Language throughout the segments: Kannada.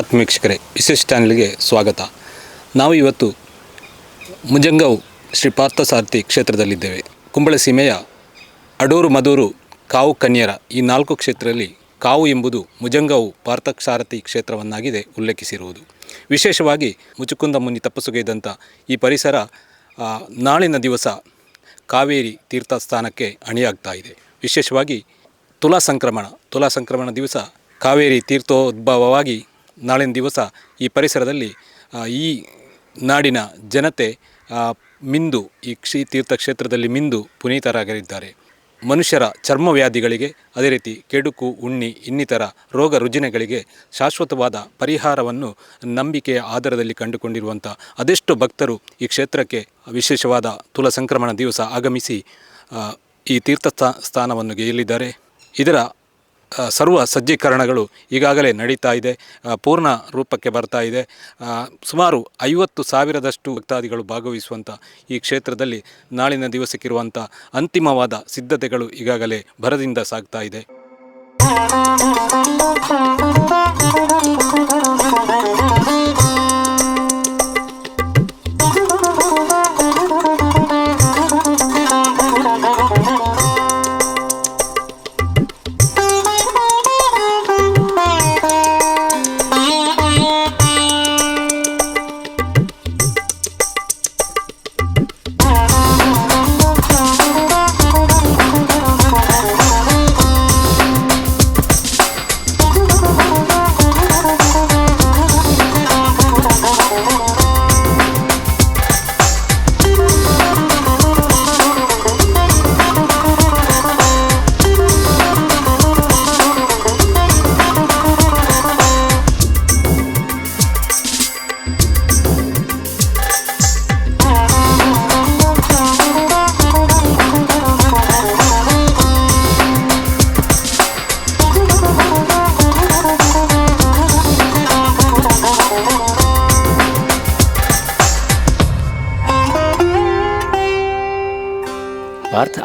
ಆತ್ಮೀಕ್ಷಕರೇ ವಿಶೇಷ ಚಾನಲ್ಗೆ ಸ್ವಾಗತ. ನಾವು ಇವತ್ತು ಮುಜಂಗಾವ್ ಶ್ರೀ ಪಾರ್ಥಸಾರಥಿ ಕ್ಷೇತ್ರದಲ್ಲಿದ್ದೇವೆ. ಕುಂಬಳ ಸೀಮೆಯ ಅಡೂರು ಮದೂರು ಕಾವು ಕನ್ಯರ ಈ ನಾಲ್ಕು ಕ್ಷೇತ್ರದಲ್ಲಿ ಕಾವು ಎಂಬುದು ಮುಜಂಗವು ಪಾರ್ಥಸಾರಥಿ ಕ್ಷೇತ್ರವನ್ನಾಗಿದೆ ಉಲ್ಲೇಖಿಸಿರುವುದು. ವಿಶೇಷವಾಗಿ ಮುಚುಕುಂದ ಮುನಿ ತಪ್ಪಸುಗೈದಂಥ ಈ ಪರಿಸರ ನಾಳಿನ ದಿವಸ ಕಾವೇರಿ ತೀರ್ಥಸ್ಥಾನಕ್ಕೆ ಅಣಿಯಾಗ್ತಾ ಇದೆ. ವಿಶೇಷವಾಗಿ ತುಲಾ ಸಂಕ್ರಮಣ ತುಲಾ ಸಂಕ್ರಮಣ ದಿವಸ ಕಾವೇರಿ ತೀರ್ಥೋದ್ಭವವಾಗಿ ನಾಳಿನ ದಿವಸ ಈ ಪರಿಸರದಲ್ಲಿ ಈ ನಾಡಿನ ಜನತೆ ಮಿಂದು, ಈ ಕ್ಷಿ ತೀರ್ಥಕ್ಷೇತ್ರದಲ್ಲಿ ಮಿಂದು ಪುನೀತರಾಗಲಿದ್ದಾರೆ. ಮನುಷ್ಯರ ಚರ್ಮವ್ಯಾಧಿಗಳಿಗೆ ಅದೇ ರೀತಿ ಕೆಡುಕು, ಉಣ್ಣಿ, ಇನ್ನಿತರ ರೋಗ ರುಜಿನಗಳಿಗೆ ಶಾಶ್ವತವಾದ ಪರಿಹಾರವನ್ನು ನಂಬಿಕೆಯ ಆಧಾರದಲ್ಲಿ ಕಂಡುಕೊಂಡಿರುವಂಥ ಅದೆಷ್ಟು ಭಕ್ತರು ಈ ಕ್ಷೇತ್ರಕ್ಕೆ ವಿಶೇಷವಾದ ತುಲ ಸಂಕ್ರಮಣ ದಿವಸ ಆಗಮಿಸಿ ಈ ತೀರ್ಥ ಸ್ಥಾನವನ್ನು ಗೆಯಲಿದ್ದಾರೆ ಇದರ ಸರ್ವ ಸಜ್ಜೀಕರಣಗಳು ಈಗಾಗಲೇ ನಡೀತಾ ಇದೆ ಪೂರ್ಣ ರೂಪಕ್ಕೆ ಬರ್ತಾ ಇದೆ. ಸುಮಾರು ಐವತ್ತು ಸಾವಿರದಷ್ಟು ಭಕ್ತಾದಿಗಳು ಭಾಗವಹಿಸುವಂಥ ಈ ಕ್ಷೇತ್ರದಲ್ಲಿ ನಾಳಿನ ದಿವಸಕ್ಕಿರುವಂಥ ಅಂತಿಮವಾದ ಸಿದ್ಧತೆಗಳು ಈಗಾಗಲೇ ಭರದಿಂದ ಸಾಗ್ತಾ ಇದೆ.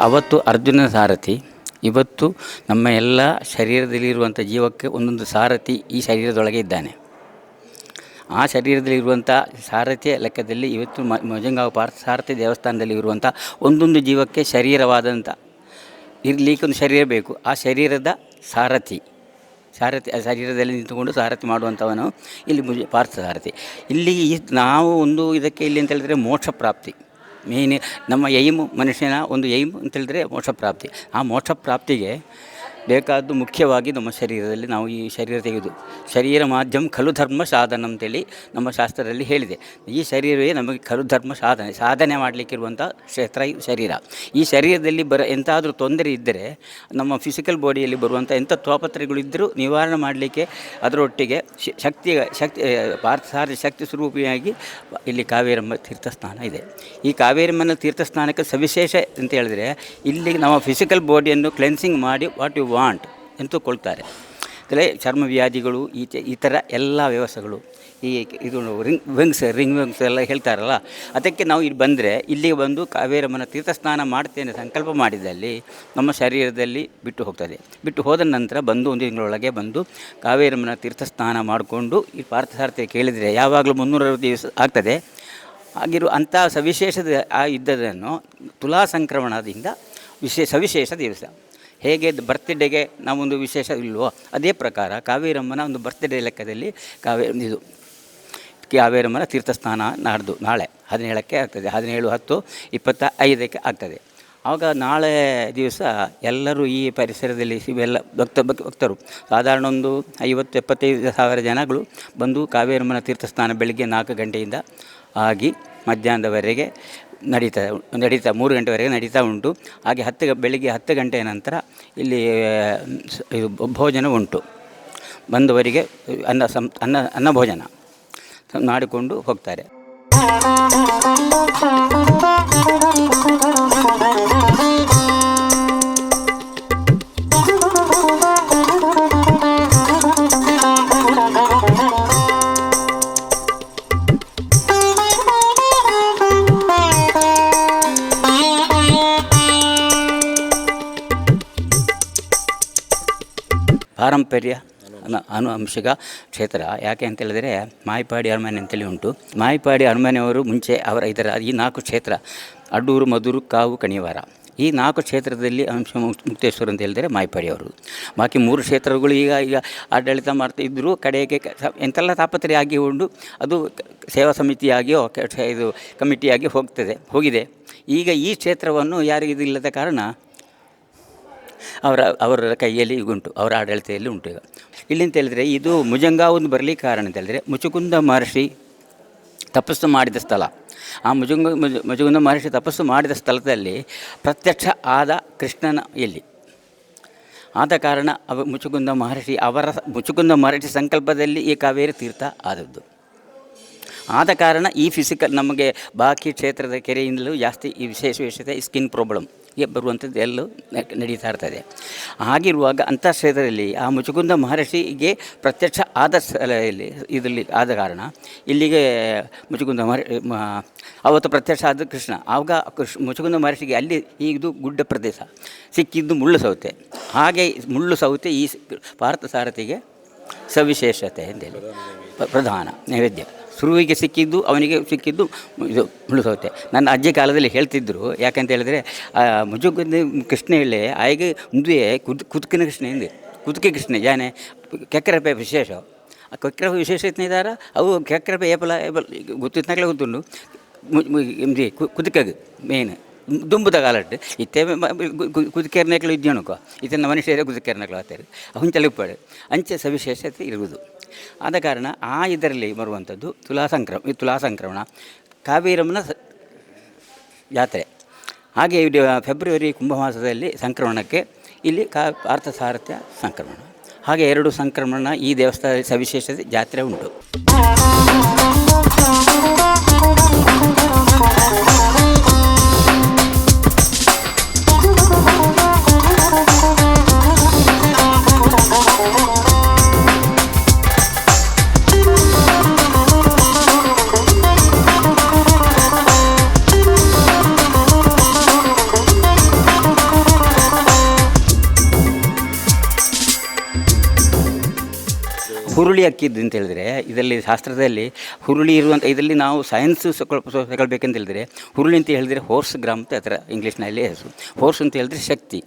ಅವತ್ತು ಅರ್ಜುನ ಸಾರಥಿ, ಇವತ್ತು ನಮ್ಮ ಎಲ್ಲ ಶರೀರದಲ್ಲಿರುವಂಥ ಜೀವಕ್ಕೆ ಒಂದೊಂದು ಸಾರಥಿ ಈ ಶರೀರದೊಳಗೆ ಇದ್ದಾನೆ. ಆ ಶರೀರದಲ್ಲಿರುವಂಥ ಸಾರಥಿಯ ಲೆಕ್ಕದಲ್ಲಿ ಇವತ್ತು ಮೊಜಂಗಾವ್ ಪಾರ್ಥ ಸಾರಥಿ ದೇವಸ್ಥಾನದಲ್ಲಿ ಇರುವಂಥ ಒಂದೊಂದು ಜೀವಕ್ಕೆ ಶರೀರವಾದಂಥ, ಇರಲಿಕ್ಕೆ ಒಂದು ಶರೀರ ಬೇಕು. ಆ ಶರೀರದ ಸಾರಥಿ ಸಾರಥಿ, ಆ ಶರೀರದಲ್ಲಿ ನಿಂತುಕೊಂಡು ಸಾರಥಿ ಮಾಡುವಂಥವನು ಇಲ್ಲಿ ಪಾರ್ಥ ಸಾರಥಿ. ಇಲ್ಲಿ ನಾವು ಒಂದು ಇದಕ್ಕೆ ಇಲ್ಲಿ ಅಂತ ಹೇಳಿದರೆ ಮೋಕ್ಷ ಪ್ರಾಪ್ತಿ ಮೇನ್ ನಮ್ಮ ಏಮ್ ಮನುಷ್ಯನ ಒಂದು ಏಮ್ ಅಂತ ಹೇಳಿದ್ರೆ ಮೋಕ್ಷ ಪ್ರಾಪ್ತಿ ಆ ಮೋಕ್ಷ ಪ್ರಾಪ್ತಿಗೆ ಬೇಕಾದ್ದು ಮುಖ್ಯವಾಗಿ ನಮ್ಮ ಶರೀರದಲ್ಲಿ ನಾವು ಈ ಶರೀರ ತೆಗೆದು, ಶರೀರ ಮಾಧ್ಯಮ ಖಲು ಧರ್ಮ ಸಾಧನ ಅಂತೇಳಿ ನಮ್ಮ ಶಾಸ್ತ್ರದಲ್ಲಿ ಹೇಳಿದೆ. ಈ ಶರೀರವೇ ನಮಗೆ ಖಲು ಧರ್ಮ ಸಾಧನೆ ಸಾಧನೆ ಮಾಡಲಿಕ್ಕಿರುವಂಥ ಕ್ಷೇತ್ರ ಈ ಶರೀರ. ಈ ಶರೀರದಲ್ಲಿ ಬರ, ಎಂತಾದರೂ ತೊಂದರೆ ಇದ್ದರೆ, ನಮ್ಮ ಫಿಸಿಕಲ್ ಬಾಡಿಯಲ್ಲಿ ಬರುವಂಥ ಎಂಥ ತೋಪತ್ರೆಗಳಿದ್ದರೂ ನಿವಾರಣೆ ಮಾಡಲಿಕ್ಕೆ ಅದರೊಟ್ಟಿಗೆ ಶಕ್ತಿ ಶಕ್ತಿ ಪಾರ್ಥಸಾರ ಶಕ್ತಿ ಸ್ವರೂಪಿಯಾಗಿ ಇಲ್ಲಿ ಕಾವೇರಮ್ಮ ತೀರ್ಥಸ್ಥಾನ ಇದೆ. ಈ ಕಾವೇರಮ್ಮನ ತೀರ್ಥಸ್ಥಾನಕ್ಕೆ ಸವಿಶೇಷ ಅಂತ ಹೇಳಿದ್ರೆ, ಇಲ್ಲಿ ನಮ್ಮ ಫಿಸಿಕಲ್ ಬಾಡಿಯನ್ನು ಕ್ಲೆನ್ಸಿಂಗ್ ಮಾಡಿ ವಾಟ್ ಯು ವಾಂಟ್ ಎಂದು ಕೊಳ್ತಾರೆ. ಅಂದರೆ ಚರ್ಮ ವ್ಯಾಧಿಗಳು ಈಚೆ ಈ ಥರ ಎಲ್ಲ ವ್ಯವಸ್ಥೆಗಳು, ಈ ಇದು ರಿಂಗ್, ವಿಂಗ್ಸ್ ರಿಂಗ್ ವಿಂಗ್ಸ್ ಎಲ್ಲ ಹೇಳ್ತಾರಲ್ಲ, ಅದಕ್ಕೆ ನಾವು ಇಲ್ಲಿ ಬಂದರೆ, ಇಲ್ಲಿಗೆ ಬಂದು ಕಾವೇರಮ್ಮನ ತೀರ್ಥಸ್ನಾನ ಮಾಡ್ತೇನೆ ಸಂಕಲ್ಪ ಮಾಡಿದಲ್ಲಿ, ನಮ್ಮ ಶರೀರದಲ್ಲಿ ಬಿಟ್ಟು ಹೋಗ್ತದೆ. ಬಿಟ್ಟು ಹೋದ ನಂತರ ಬಂದು ಒಂದು ತಿಂಗಳೊಳಗೆ ಬಂದು ಕಾವೇರಮ್ಮನ ತೀರ್ಥಸ್ನಾನ ಮಾಡಿಕೊಂಡು ಈ ಪಾರ್ಥಸಾರ್ಥಿ ಕೇಳಿದರೆ, ಯಾವಾಗಲೂ ಮುನ್ನೂರೈವತ್ತು ದಿವಸ ಆಗ್ತದೆ. ಆಗಿರುವ ಅಂಥ ಸವಿಶೇಷದ, ಆ ಇದ್ದದನ್ನು ತುಲಾ ಸಂಕ್ರಮಣದಿಂದ ವಿಶೇಷ ಸವಿಶೇಷ ದಿವಸ. ಹೇಗೆ ಬರ್ತ್ಡೇಗೆ ನಾವೊಂದು ವಿಶೇಷ ಇಲ್ವೋ ಅದೇ ಪ್ರಕಾರ ಕಾವೇರಮ್ಮನ ಒಂದು ಬರ್ತ್ಡೇ ಲೆಕ್ಕದಲ್ಲಿ ಕಾವೇ ಇದು ಕಾವೇರಮ್ಮನ ತೀರ್ಥಸ್ನಾನ ನಾಡ್ದು, ನಾಳೆ ಹದಿನೇಳಕ್ಕೆ ಆಗ್ತದೆ, ಹದಿನೇಳು ಹತ್ತು ಇಪ್ಪತ್ತ ಐದಕ್ಕೆ ಆಗ್ತದೆ. ಆವಾಗ ನಾಳೆ ದಿವಸ ಎಲ್ಲರೂ ಈ ಪರಿಸರದಲ್ಲಿ ಇವೆಲ್ಲ ಭಕ್ತ, ಭಕ್, ಭಕ್ತರು, ಸಾಧಾರಣ ಒಂದು ಐವತ್ತು, ಎಪ್ಪತ್ತೈದು ಸಾವಿರ ಜನಗಳು ಬಂದು ಕಾವೇರಮ್ಮನ ತೀರ್ಥಸ್ನಾನ ಬೆಳಿಗ್ಗೆ ನಾಲ್ಕು ಗಂಟೆಯಿಂದ ಆಗಿ ಮಧ್ಯಾಹ್ನದವರೆಗೆ ನಡೀತಾ ನಡೀತಾ, ಮೂರು ಗಂಟೆವರೆಗೆ ನಡೀತಾ ಉಂಟು. ಹಾಗೆ ಹತ್ತು ಬೆಳಿಗ್ಗೆ ಹತ್ತು ಗಂಟೆಯ ನಂತರ ಇಲ್ಲಿ ಇದು ಭೋಜನ ಉಂಟು. ಬಂದವರಿಗೆ ಅನ್ನ ಸಂ ಅನ್ನ ಅನ್ನ ಭೋಜನ ಮಾಡಿಕೊಂಡು ಹೋಗ್ತಾರೆ. ಪಾರಂಪರ್ಯ ಅನು ಅಂಶಿಕ ಕ್ಷೇತ್ರ. ಯಾಕೆ ಅಂತ ಹೇಳಿದರೆ, ಮಾಯಿಪಾಡಿ ಅರಮನೆ ಅಂತೇಳಿ ಉಂಟು. ಮಾಯಿಪಾಡಿ ಅರಮನೆಯವರು ಮುಂಚೆ ಅವರ ಇದರ, ಈ ನಾಲ್ಕು ಕ್ಷೇತ್ರ ಅಡ್ಡೂರು ಮಧುರು ಕಾವು, ಕಣಿವಾರ. ಈ ನಾಲ್ಕು ಕ್ಷೇತ್ರದಲ್ಲಿ ಅಂಶ ಮುಕ್ತೇಶ್ವರ ಅಂತ ಹೇಳಿದರೆ ಮಾಯಿಪಾಡಿಯವರು ಬಾಕಿ ಮೂರು ಕ್ಷೇತ್ರಗಳು ಈಗ ಈಗ ಆಡಳಿತ ಮಾಡ್ತಾ ಇದ್ದರೂ ಕಡೆಗೆ ಎಂತೆಲ್ಲ ತಾಪತ್ರೆ ಆಗಿ ಉಂಡು, ಅದು ಸೇವಾ ಸಮಿತಿಯಾಗಿಯೋ ಇದು ಕಮಿಟಿಯಾಗಿ ಹೋಗ್ತದೆ, ಹೋಗಿದೆ. ಈಗ ಈ ಕ್ಷೇತ್ರವನ್ನು ಯಾರಿಗೂ ಇದಿಲ್ಲದ ಕಾರಣ ಅವರ ಅವರ ಕೈಯಲ್ಲಿ ಈಗ ಉಂಟು, ಅವರ ಆಡಳಿತದಲ್ಲಿ ಉಂಟು ಈಗ. ಇಲ್ಲಿ ಅಂತ ಹೇಳಿದರೆ ಇದು ಮುಜಂಗಾವನ್ನು ಬರಲಿಕ್ಕೆ ಕಾರಣ ಅಂತ ಹೇಳಿದರೆ ಮುಚುಕುಂದ ಮಹರ್ಷಿ ತಪಸ್ಸು ಮಾಡಿದ ಸ್ಥಳ. ಆ ಮುಜುಂಗ, ಮುಜು, ಮುಜುಗುಂದ ಮಹರ್ಷಿ ತಪಸ್ಸು ಮಾಡಿದ ಸ್ಥಳದಲ್ಲಿ ಪ್ರತ್ಯಕ್ಷ ಆದ ಕೃಷ್ಣನ ಎಲ್ಲಿ? ಆದ ಕಾರಣ ಅವ ಮುಚುಕುಂದ ಮಹರ್ಷಿ ಅವರ ಮುಚುಕುಂದ ಮಹರ್ಷಿ ಸಂಕಲ್ಪದಲ್ಲಿ ಈ ಕಾವೇರಿ ತೀರ್ಥ ಆದದ್ದು. ಆದ ಕಾರಣ ಈ ಫಿಸಿಕಲ್ ನಮಗೆ ಬಾಕಿ ಕ್ಷೇತ್ರದ ಕೆರೆಯಿಂದಲೂ ಜಾಸ್ತಿ ಈ ವಿಶೇಷ ವಿಶೇಷತೆ ಸ್ಕಿನ್ ಪ್ರಾಬ್ಲಮ್ ಬರುವಂಥದ್ದು ಎಲ್ಲೂ ನಡೀತಾ ಇರ್ತದೆ ಹಾಗಿರುವಾಗ ಅಂಥ ಕ್ಷೇತ್ರದಲ್ಲಿ ಆ ಮುಚುಕುಂದ ಮಹರ್ಷಿಗೆ ಪ್ರತ್ಯಕ್ಷ ಆದ ಸ್ಥಳದಲ್ಲಿ ಇದರಲ್ಲಿ ಆದ ಕಾರಣ ಇಲ್ಲಿಗೆ ಮುಚುಕುಂದ ಮಹರ್ಷಿ ಅವತ್ತು ಪ್ರತ್ಯಕ್ಷ ಆದ ಕೃಷ್ಣ. ಆವಾಗ ಕೃಷ್ಣ ಮುಚುಕುಂದ ಮಹರ್ಷಿಗೆ ಅಲ್ಲಿ ಇದು ಗುಡ್ಡ ಪ್ರದೇಶ. ಸಿಕ್ಕಿದ್ದು ಮುಳ್ಳು ಸೌತೆ. ಹಾಗೆ ಮುಳ್ಳು ಸೌತೆ ಈ ಭಾರತ ಸಾರಥಿಗೆ ಸವಿಶೇಷತೆ ಅಂತೇಳಿ ಪ್ರಧಾನ ನೈವೇದ್ಯ. ಸುರುವಿಗೆ ಸಿಕ್ಕಿದ್ದು, ಅವನಿಗೆ ಸಿಕ್ಕಿದ್ದು ಇದು ಮುಳ್ಳು ಸೌತೆ ನನ್ನ ಅಜ್ಜಿ ಕಾಲದಲ್ಲಿ ಹೇಳ್ತಿದ್ದರು ಯಾಕಂತ ಹೇಳಿದ್ರೆ ಮುಜುಗುಂದ ಕೃಷ್ಣ ಹೇಳಿ ಆಯ್ಗೆ ಮುಂದೆ ಕುದ್, ಕುದುಕಿನ ಕೃಷ್ಣ ಹಿಂದೆ. ಕುದುಕೆ ಕೃಷ್ಣ, ಜಾನೆ ಕೆಕ್ಕರಪೆ ವಿಶೇಷ. ಆ ಕೆಕ್ಕರೆ ವಿಶೇಷ ಇದ್ದಾರ ಅವು ಕೆಕ್ಕರಪೆ ಏಪಲ ಏಪಲ ಗೊತ್ತಿದ್ದಾಗಲೇ ಗೊತ್ತುಂಡು ಇದು ಕುದುಕಗ್, ಮೇನ್, ದುಂಬುದ ಕಾಲಟ್ಟು ಇತ್ತೆ ಕುದುಕೆರ್ನಕ್ಲು ಇದ್ದೇನುಕೋ ಇದನ್ನು ಮನುಷ್ಯರೇ ಅವನು ಉಪ್ಪಾಡು ಅಂಚೆ ಸವಿಶೇಷತೆ ಇರುವುದು. ಆದ ಕಾರಣ ಆ ಇದರಲ್ಲಿ ಬರುವಂಥದ್ದು ತುಲಾ ಸಂಕ್ರಮ ತುಲಾ ಸಂಕ್ರಮಣ, ಕಾವೇರಮ್ಮನ ಜಾತ್ರೆ ಹಾಗೆ ಫೆಬ್ರವರಿ ಕುಂಭಮಾಸದಲ್ಲಿ ಸಂಕ್ರಮಣಕ್ಕೆ ಇಲ್ಲಿ ಕಾ ಪಾರ್ಥಸಾರಥ್ಯ ಸಂಕ್ರಮಣ. ಹಾಗೆ ಎರಡು ಸಂಕ್ರಮಣ ಈ ದೇವಸ್ಥಾನದಲ್ಲಿ ಸವಿಶೇಷತೆ ಜಾತ್ರೆ ಉಂಟು. ಹುರುಳಿ ಅಕ್ಕಿದ್ದು ಅಂತ ಹೇಳಿದ್ರೆ, ಇದರಲ್ಲಿ ಶಾಸ್ತ್ರದಲ್ಲಿ ಹುರುಳಿ ಇರುವಂಥ ಇದರಲ್ಲಿ ನಾವು ಸೈನ್ಸ್ ತಗೊಳ್ಬೇಕಂತ ಹೇಳಿದ್ರೆ, ಹುರುಳಿ ಅಂತ ಹೇಳಿದರೆ ಹೋರ್ಸ್ ಗ್ರಾಮ್ ಅಂತ ಅದರ ಇಂಗ್ಲೀಷ್ನಲ್ಲಿ ಹೆಸರು. ಹೋರ್ಸ್ ಅಂತ ಹೇಳಿದ್ರೆ ಶಕ್ತಿ.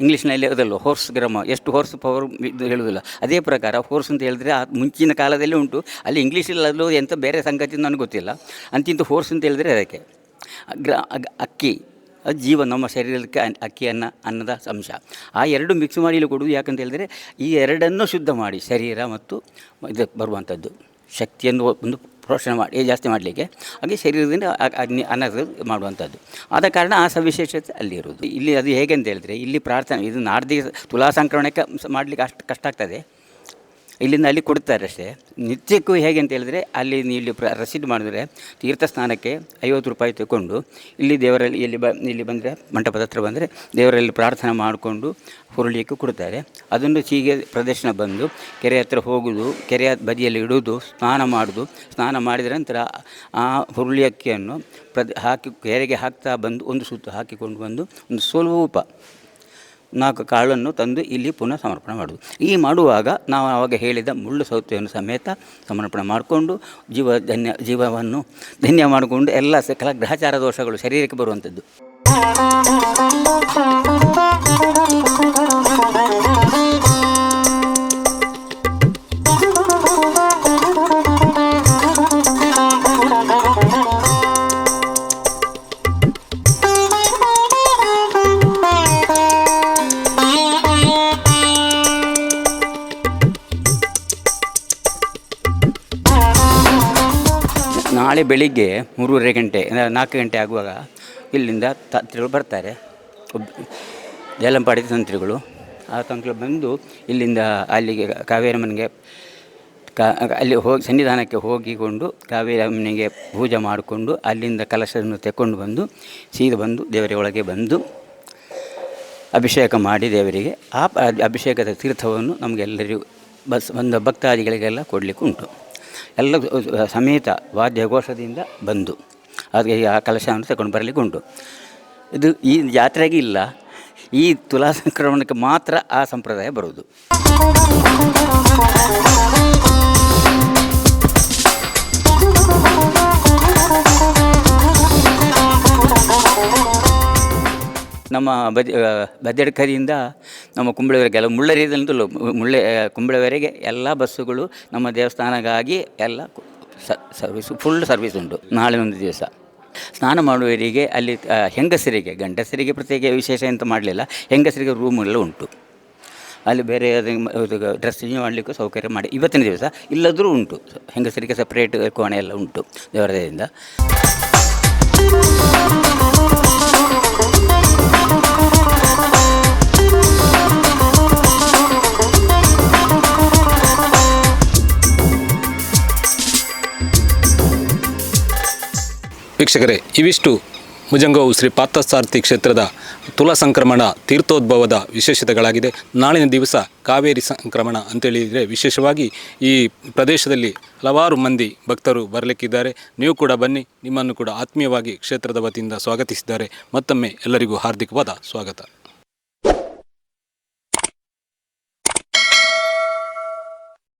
ಇಂಗ್ಲೀಷ್ನಲ್ಲಿ ಅದಲ್ಲ ಹೋರ್ಸ್ ಗ್ರಾಮ ಎಷ್ಟು ಹೋರ್ಸ್ ಪವರ್ ಇದು ಹೇಳುವುದಿಲ್ಲ ಅದೇ ಪ್ರಕಾರ ಹೋರ್ಸ್ ಅಂತ ಹೇಳಿದ್ರೆ ಆ ಮುಂಚಿನ ಕಾಲದಲ್ಲಿ ಉಂಟು, ಅಲ್ಲಿ ಇಂಗ್ಲೀಷಲ್ಲಿ ಎಂಥ ಬೇರೆ ಸಂಗತಿ ನನಗೆ ಗೊತ್ತಿಲ್ಲ. ಅಂತಿಂತ ಹೋರ್ಸ್ ಅಂತ ಹೇಳಿದ್ರೆ ಅದಕ್ಕೆ. ಗ್ರಾ ಅಕ್ಕಿ. ಅದು ಜೀವ ನಮ್ಮ ಶರೀರಕ್ಕೆ ಅಕ್ಕಿ ಅನ್ನ, ಅನ್ನದ ಅಂಶ. ಆ ಎರಡು ಮಿಕ್ಸ್ ಮಾಡಿ ಇಲ್ಲಿ ಕೊಡುವುದು ಯಾಕಂತ ಹೇಳಿದರೆ, ಈ ಎರಡನ್ನು ಶುದ್ಧ ಮಾಡಿ, ಶರೀರ ಮತ್ತು ಇದು ಬರುವಂಥದ್ದು. ಶಕ್ತಿಯನ್ನು ಒಂದು ಪೋಷಣೆ ಮಾಡಿ ಜಾಸ್ತಿ ಮಾಡಲಿಕ್ಕೆ. ಹಾಗೆ ಶರೀರದಿಂದ ಅಗ್ನಿ ಅನ್ನದ ಮಾಡುವಂಥದ್ದು. ಆದ ಕಾರಣ ಆ ಸವಿಶೇಷತೆ ಅಲ್ಲಿ ಇರುವುದು. ಇಲ್ಲಿ ಅದು ಹೇಗೆ ಅಂತ ಹೇಳಿದರೆ, ಇಲ್ಲಿ ಪ್ರಾರ್ಥನೆ, ಇದು ನಾಡ್ದಿಗೆ ತುಲಾ ಸಂಕ್ರಮಣಕ್ಕೆ ಮಾಡಲಿಕ್ಕೆ ಅಷ್ಟು ಕಷ್ಟ ಆಗ್ತದೆ. ಇಲ್ಲಿಂದ ಅಲ್ಲಿ ಕೊಡ್ತಾರೆ ಅಷ್ಟೇ. ನಿತ್ಯಕ್ಕೂ ಹೇಗೆ ಅಂತ ಹೇಳಿದರೆ, ಅಲ್ಲಿ ಇಲ್ಲಿ ಪ್ರ, ರಸೀದಿ ಮಾಡಿದ್ರೆ ತೀರ್ಥ ಸ್ನಾನಕ್ಕೆ ಐವತ್ತು ರೂಪಾಯಿ ತಗೊಂಡು ಇಲ್ಲಿ ದೇವರಲ್ಲಿ, ಇಲ್ಲಿ ಬ, ಇಲ್ಲಿ ಬಂದರೆ, ಮಂಟಪದ ಹತ್ರ ಬಂದರೆ, ದೇವರಲ್ಲಿ ಪ್ರಾರ್ಥನೆ ಮಾಡಿಕೊಂಡು ಹುರುಳಿಯಕ್ಕೆ ಕೊಡ್ತಾರೆ ಅದನ್ನು ಹೀಗೆ ಪ್ರದರ್ಶನ ಬಂದು, ಕೆರೆ ಹತ್ರ ಹೋಗುವುದು ಕೆರೆಯ ಬದಿಯಲ್ಲಿ ಇಡುವುದು ಸ್ನಾನ ಮಾಡೋದು, ಸ್ನಾನ ಮಾಡಿದ ನಂತರ ಆ ಹುರುಳಿ ಅಕ್ಕಿಯನ್ನು ಪ್ರದ್, ಹಾಕಿ, ಕೆರೆಗೆ ಹಾಕ್ತಾ ಬಂದು, ಒಂದು ಸುತ್ತು ಹಾಕಿಕೊಂಡು ಬಂದು, ಒಂದು ಸ್ವಲ್ಪ ನಾಲ್ಕು ಕಾಳನ್ನು ತಂದು ಇಲ್ಲಿ ಪುನಃ ಸಮರ್ಪಣೆ ಮಾಡುವುದು ಈ ಮಾಡುವಾಗ ನಾವು ಆವಾಗ ಹೇಳಿದ ಮುಳ್ಳು ಸೌತೆಯನ್ನು ಸಮೇತ ಸಮರ್ಪಣೆ ಮಾಡಿಕೊಂಡು ಜೀವ ಧನ್ಯ, ಜೀವವನ್ನು ಧನ್ಯ ಮಾಡಿಕೊಂಡು ಎಲ್ಲ ಸಕಲ ಗ್ರಹಚಾರ ದೋಷಗಳು ಶರೀರಕ್ಕೆ ಬರುವಂಥದ್ದು. ನಾಳೆ ಬೆಳಿಗ್ಗೆ ಮೂರುವರೆ ಗಂಟೆ ನಾಲ್ಕು ಗಂಟೆ ಆಗುವಾಗ ಇಲ್ಲಿಂದ ತಂತ್ರಿಗಳು ಬರ್ತಾರೆ. ಒಬ್ಬ ಜಲಂಪಾಡಿ ತಂತ್ರಿಗಳು ಆ ತಂತ್ರಿಗಳು ಬಂದು ಇಲ್ಲಿಂದ ಅಲ್ಲಿಗೆ ಕಾವೇರಿ ಮನೆಗೆ ಅಲ್ಲಿ ಹೋಗಿ, ಸನ್ನಿಧಾನಕ್ಕೆ ಹೋಗಿಕೊಂಡು ಕಾವೇರಿ ಅಮ್ಮನಿಗೆ ಪೂಜೆ ಮಾಡಿಕೊಂಡು ಅಲ್ಲಿಂದ ಕಲಶವನ್ನು ತೆಕ್ಕೊಂಡು ಬಂದು ಸೀದ ಬಂದು ದೇವರ ಒಳಗೆ ಬಂದು ಅಭಿಷೇಕ ಮಾಡಿ ದೇವರಿಗೆ ಆ ಅಭಿಷೇಕದ ತೀರ್ಥವನ್ನು ನಮಗೆಲ್ಲರಿಗೂ ಬಸ್, ಬಂದ ಭಕ್ತಾದಿಗಳಿಗೆಲ್ಲ ಕೊಡಲಿಕ್ಕೆ ಉಂಟು ಎಲ್ಲ ಸಮೇತ ವಾದ್ಯಘೋಷದಿಂದ ಬಂದು. ಅದಕ್ಕೆ ಆ ಕಲಶವನ್ನು ತಗೊಂಡು ಬರಲಿಕ್ಕೆ ಉಂಟು. ಇದು ಈ ಜಾತ್ರೆಗೆ ಇಲ್ಲ, ಈ ತುಲಾ ಸಂಕ್ರಮಣಕ್ಕೆ ಮಾತ್ರ ಆ ಸಂಪ್ರದಾಯ ಬರುವುದು. ನಮ್ಮ ಬದಿ ಬದ್ದೆಡ್ಕರಿಯಿಂದ ನಮ್ಮ ಕುಂಬಳವರೆಗೆ ಎಲ್ಲ ಮುಳ್ಳರಿಯಿಂದಲೂ ಮುಳ್ಳೆ ಕುಂಬಳವರೆಗೆ ಎಲ್ಲ ಬಸ್ಸುಗಳು ನಮ್ಮ ದೇವಸ್ಥಾನಕ್ಕಾಗಿ ಎಲ್ಲ ಸರ್ವಿಸ್, ಫುಲ್ ಸರ್ವಿಸ್ ಉಂಟು ನಾಳೆ ಒಂದು ದಿವಸ. ಸ್ನಾನ ಮಾಡುವವರಿಗೆ ಅಲ್ಲಿ ಹೆಂಗಸರಿಗೆ, ಗಂಡಸರಿಗೆ ಪ್ರತ್ಯೇಕ ವಿಶೇಷ ಎಂತ ಮಾಡಲಿಲ್ಲ, ಹೆಂಗಸರಿಗೆ ರೂಮ್ ಎಲ್ಲ ಉಂಟು. ಅಲ್ಲಿ ಬೇರೆ ಡ್ರೆಸ್ ಚೇಂಜ್ ಮಾಡಲಿಕ್ಕೂ ಸೌಕರ್ಯ ಮಾಡಿ, ಇವತ್ತಿನ ದಿವಸ ಇಲ್ಲದರೂ ಉಂಟು, ಹೆಂಗಸರಿಗೆ ಸಪ್ರೇಟ್ ಕೋಣೆ ಎಲ್ಲ ಉಂಟು ದೇವರದಿಂದ ವೀಕ್ಷಕರೇ, ಇವಿಷ್ಟು ಮುಜಂಗವು ಶ್ರೀ ಪಾತ್ರಸಾರ್ಥಿ ಕ್ಷೇತ್ರದ ತುಲಾ ಸಂಕ್ರಮಣ ತೀರ್ಥೋದ್ಭವದ ವಿಶೇಷತೆಗಳಾಗಿದೆ. ನಾಳಿನ ದಿವಸ ಕಾವೇರಿ ಸಂಕ್ರಮಣ ಅಂತೇಳಿದರೆ ವಿಶೇಷವಾಗಿ ಈ ಪ್ರದೇಶದಲ್ಲಿ ಹಲವಾರು ಮಂದಿ ಭಕ್ತರು ಬರಲಿಕ್ಕಿದ್ದಾರೆ. ನೀವು ಕೂಡ ಬನ್ನಿ, ನಿಮ್ಮನ್ನು ಕೂಡ ಆತ್ಮೀಯವಾಗಿ ಕ್ಷೇತ್ರದ ವತಿಯಿಂದ ಸ್ವಾಗತಿಸಿದ್ದಾರೆ. ಮತ್ತೊಮ್ಮೆ ಎಲ್ಲರಿಗೂ ಹಾರ್ದಿಕವಾದ ಸ್ವಾಗತ.